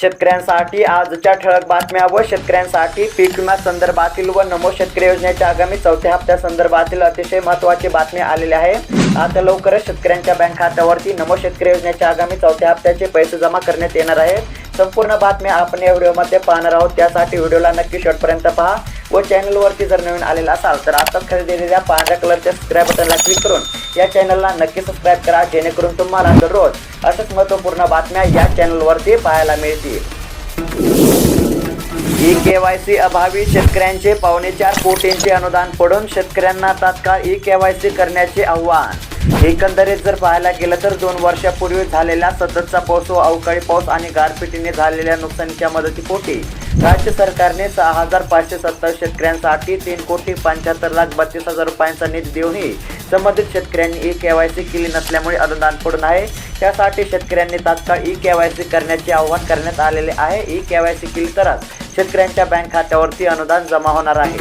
शेतकऱ्यांसाठी आजच्या ठळक बातम्या व शेतकऱ्यांसाठी पीक विमा संदर्भातील व नमो शेतकरी योजनेच्या आगामी चौथ्या हप्त्या संदर्भातील अतिशय महत्त्वाची बातमी आलेली आहे. आता लवकरच शेतकऱ्यांच्या बँक खात्यावरती नमो शेतकरी योजनेच्या आगामी चौथ्या हप्त्याचे पैसे जमा करण्यात येणार आहेत संपूर्ण बातम्या आपण या व्हिडिओमध्ये पाहणार आहोत. त्यासाठी व्हिडिओला नक्की शेवटपर्यंत पहा. व चॅनलवरती जर नवीन आलेला असाल तर आताच दिलेल्या पांढऱ्या कलरच्या सबस्क्राईब बटनला क्लिक करून या चॅनलला नक्की सबस्क्राईब करा जेणेकरून तुम्हाला दररोज अशाच महत्त्वपूर्ण बातम्या या चॅनलवरती पाहायला मिळतील. ई के वाय सी अभावी शेतकऱ्यांचे पावणे चार कोटींचे अनुदान पडून शेतकऱ्यांना तात्काळ ई के वाय सी करण्याचे आव्हान. एकंदरीत जर पाहायला गेलं तर दोन वर्षापूर्वी झालेला सततचा पाऊस व अवकाळी पाऊस आणि गारपिटीने झालेल्या नुकसानीच्या मदतीपोटी राज्य सरकारने सहा हजार पाचशे सत्तर शेतकऱ्यांसाठी तीन कोटी पंच्याहत्तर लाख बत्तीस हजार रुपयांचा निधी देऊनही संबंधित शेतकऱ्यांनी ई के वाय सी केली नसल्यामुळे अनुदान पडून आहे त्यासाठी शेतकऱ्यांनी तात्काळ ई के वाय सी करण्याचे आवाहन करण्यात आलेले आहे. ई के वाय सी केली तरच शेतकऱ्यांच्या बँक खात्यावरती अनुदान जमा होणार आहे.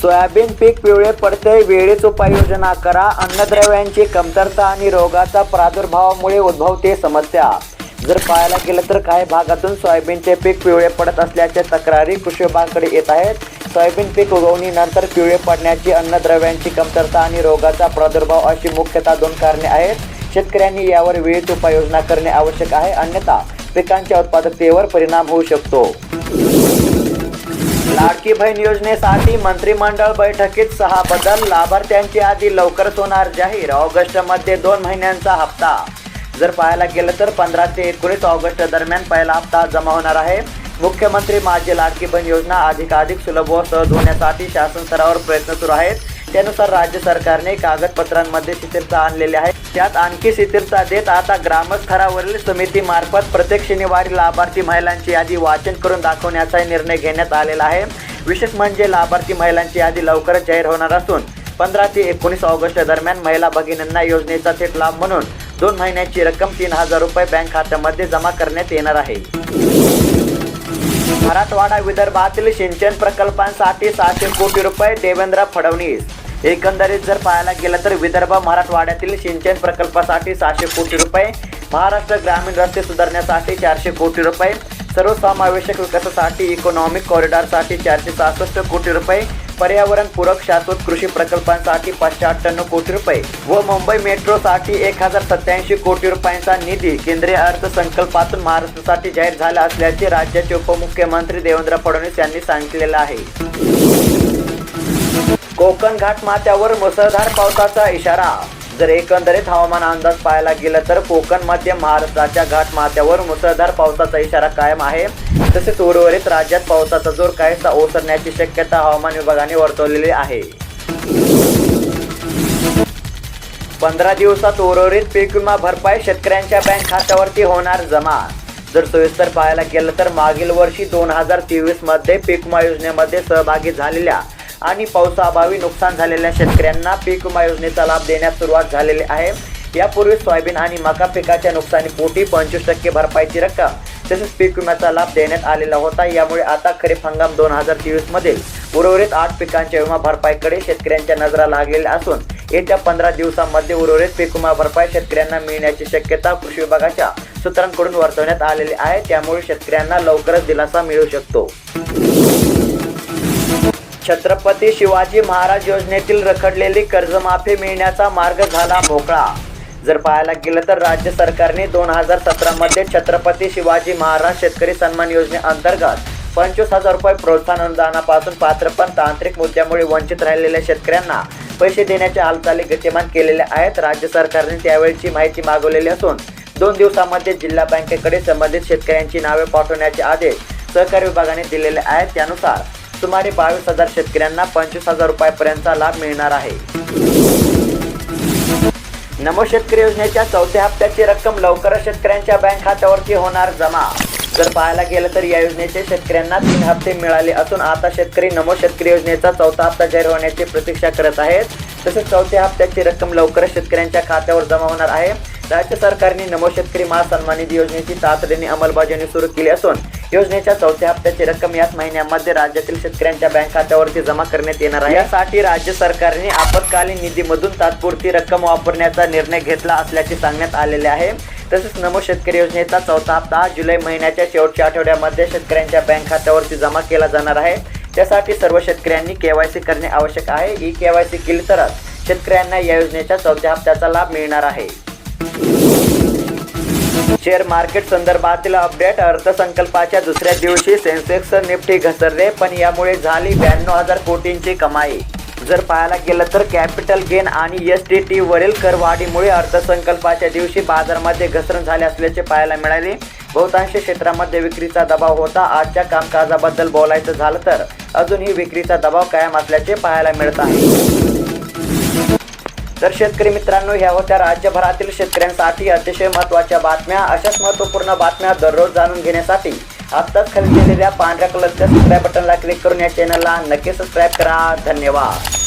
सोयाबीन पीक पिवळे पडते. वेळेच उपाययोजना करा. अन्नद्रव्यांची कमतरता आणि रोगाचा प्रादुर्भावामुळे उद्भवते समस्या. जर पाहायला गेलं तर काही भागातून सोयाबीनचे पीक पिवळे पडत असल्याच्या तक्रारी कृषी विभागाकडे येत आहेत. सोयाबीन पीक उगवणीनंतर पिवळे पडण्याची अन्नद्रव्यांची कमतरता आणि रोगाचा प्रादुर्भाव अशी मुख्यतः दोन कारणे आहेत. शेतकऱ्यांनी यावर वेळीच उपाययोजना करणे आवश्यक आहे. अन्यथा पिकांच्या उत्पादकतेवर परिणाम होऊ शकतो. लाडकी बहीण योजनेसाठी मंत्रिमंडळ बैठकीत सहा बदल. लाभार्थ्यांची आधी लवकरच होणार. जाहीर. ऑगस्टमध्ये दोन महिन्यांचा हप्ता. जर पाहायला गेलं तर पंधरा ते एकोणीस ऑगस्ट दरम्यान पहिला हप्ता जमा होणार आहे. मुख्यमंत्री माझी लाडकी बहीण योजना अधिकाधिक सुलभ व सहज होण्यासाठी शासन स्तरावर प्रयत्न सुरू आहेत. त्यानुसार राज्य सरकारने कागदपत्रांमध्ये शिथिलता आणलेली आहे. त्यात आणखी शिथिलता देत आता ग्रामस्तरावरील समितीमार्फत प्रत्येक शनिवारी लाभार्थी महिलांची यादी वाचन करून दाखवण्याचा निर्णय घेण्यात आलेला आहे. विशेष म्हणजे लाभार्थी महिलांची यादी लवकरच जाहीर होणार असून पंधरा ते एकोणीस ऑगस्ट दरम्यान महिला भगिनींना योजनेचा थेट लाभ म्हणून दोन महिन्याची रक्कम तीन हजार रुपये बँक खात्यामध्ये जमा करण्यात येणार आहे. मराठवाडा विदर्भातील सिंचन प्रकल्पांसाठी सहाशे कोटी रुपये देवेंद्र फडणवीस. एकंदरीत जर पाहायला गेलं तर विदर्भ मराठवाड्यातील सिंचन प्रकल्पासाठी सहाशे कोटी रुपये महाराष्ट्र ग्रामीण रस्ते सुधारण्यासाठी चारशे कोटी रुपये सर्वसमावेशक विकासासाठी इकॉनॉमिक कॉरिडॉरसाठी चारशे सहासष्ट कोटी रुपये पर्यावरण पूरक शाश्वत कृषी प्रकल्पांसाठी पाचशे अठ्ठ्याण्णव कोटी रुपये व मुंबई मेट्रोसाठी एक हजार सत्याऐंशी कोटी रुपयांचा निधी केंद्रीय अर्थसंकल्पातून महाराष्ट्रासाठी जाहीर झाला असल्याचे राज्याचे उपमुख्यमंत्री देवेंद्र फडणवीस यांनी सांगितलेलं आहे. कोकण घाटमाथ्यावर मुसळधार पावसाचा इशारा जर एकंदरीत हवामान अंदाज पाहायला गेलं तर कोकण मध्य महाराष्ट्राच्या घाटमाथ्यावर मुसळधार पावसाचा इशारा कायम आहे. तसेच उर्वरित राज्यात पावसाचा जोर काहीसा ओसरण्याची शक्यता हवामान विभागाने वर्तवलेली आहे. पंधरा दिवसात उर्वरित पीक विमा भरपाई शेतकऱ्यांच्या बँक खात्यावरती होणार जमा. जर सविस्तर पाहायला गेलं तर मागील वर्षी दोन हजार तेवीसमध्ये पीक विमा योजनेमध्ये सहभागी झालेल्या आणि पावसाअभावी नुकसान झालेल्या शेतकऱ्यांना पीक विमा योजनेचा लाभ देण्यास सुरुवात झालेली आहे. यापूर्वी सोयाबीन आणि मका पिकाच्या नुकसानीपोटी पंचवीस टक्के भरपाईची रक्कम तसेच पीक विम्याचा लाभ देण्यात आलेला होता. यामुळे आता खरीप हंगाम दोन हजार तेवीस मधील उर्वरित आठ पिकांच्या विमा भरपाईकडे शेतकऱ्यांच्या नजरा लागलेल्या असून येत्या पंधरा दिवसांमध्ये उर्वरित पीक विमा भरपाई शेतकऱ्यांना मिळण्याची शक्यता कृषी विभागाच्या सूत्रांकडून वर्तवण्यात आलेली आहे. त्यामुळे शेतकऱ्यांना लवकरच दिलासा मिळू शकतो. छत्रपती शिवाजी महाराज योजनेतील रखडलेली कर्जमाफी मिळण्याचा मार्ग झाला मोकळा. जर पाहायला गेलं तर राज्य सरकारने दोन हजार सतरामध्ये छत्रपती शिवाजी महाराज शेतकरी सन्मान योजनेअंतर्गत पंचवीस हजार रुपये प्रोत्साहन अनुदानापासून पात्र पण तांत्रिक मुद्द्यामुळे वंचित राहिलेल्या शेतकऱ्यांना पैसे देण्याच्या हालचाली गतिमान केलेल्या आहेत. राज्य सरकारने त्यावेळची माहिती मागवलेली असून दोन दिवसामध्ये जिल्हा बँकेकडे संबंधित शेतकऱ्यांची नावे पाठवण्याचे आदेश सहकारी विभागाने दिलेले आहेत. त्यानुसार सुमारे बावीस हजार शेतकऱ्यांना पंचवीस हजार रुपयापर्यंतचा लाभ मिळणार आहे. नमो शेतकरी योजनेच्या चौथ्या हप्त्याची रक्कम लवकरच शेतकऱ्यांच्या बँक खात्यावरती होणार जमा. जर पाहायला गेलं तर या योजनेचे शेतकऱ्यांना तीन हप्ते मिळाले असून आता शेतकरी नमो शेतकरी योजनेचा चौथा हप्ता जाहीर होण्याची प्रतीक्षा करत आहेत. तसेच चौथ्या हप्त्याची रक्कम लवकरच शेतकऱ्यांच्या खात्यावर जमा होणार आहे. राज्य सरकारने नमो शेतकरी महासन्मान निधी योजनेची तातडीने अंमलबजावणी सुरू केली असून योजनेच्या चौथ्या हप्त्याची रक्कम याच महिन्यामध्ये राज्यातील शेतकऱ्यांच्या बँक खात्यावरती जमा करण्यात येणार आहे. यासाठी राज्य सरकारने आपत्कालीन निधीमधून तात्पुरती रक्कम वापरण्याचा निर्णय घेतला असल्याचे सांगण्यात आलेले आहे. तसेच नमो शेतकरी योजनेचा चौथा हप्ता हा जुलै महिन्याच्या शेवटच्या आठवड्यामध्ये शेतकऱ्यांच्या बँक खात्यावरती जमा केला जाणार आहे. त्यासाठी सर्व शेतकऱ्यांनी केवायसी करणे आवश्यक आहे. ई केवायसी केली तरच शेतकऱ्यांना या योजनेच्या चौथ्या हप्त्याचा लाभ मिळणार आहे. शेअर मार्केट संदर्भातील अपडेट अर्थसंकल्पाच्या दुसऱ्या दिवशी सेन्सेक्स निफ्टी घसरले पण यामुळे झाली ब्याण्णव हजार कोटींची कमाई. जर पाहायला गेलं तर कॅपिटल गेन आणि एस टी टी वरील करवाढीमुळे अर्थसंकल्पाच्या दिवशी बाजारामध्ये घसरण झाले असल्याचे पाहायला मिळाले. बहुतांश क्षेत्रामध्ये विक्रीचा दबाव होता. आजच्या कामकाजाबद्दल बोलायचं झालं तर अजूनही विक्रीचा दबाव कायम असल्याचे पाहायला मिळत आहे. तर शेतकरी मित्रांनो ह्या होत्या राज्यभरातील शेतकऱ्यांसाठी अतिशय महत्त्वाच्या बातम्या. अशाच महत्त्वपूर्ण बातम्या दररोज जाणून घेण्यासाठी आत्ताच खाली केलेल्या पांढऱ्या कलरच्या सबस्क्राईब बटनला क्लिक करून या चॅनलला नक्की सबस्क्राईब करा. धन्यवाद.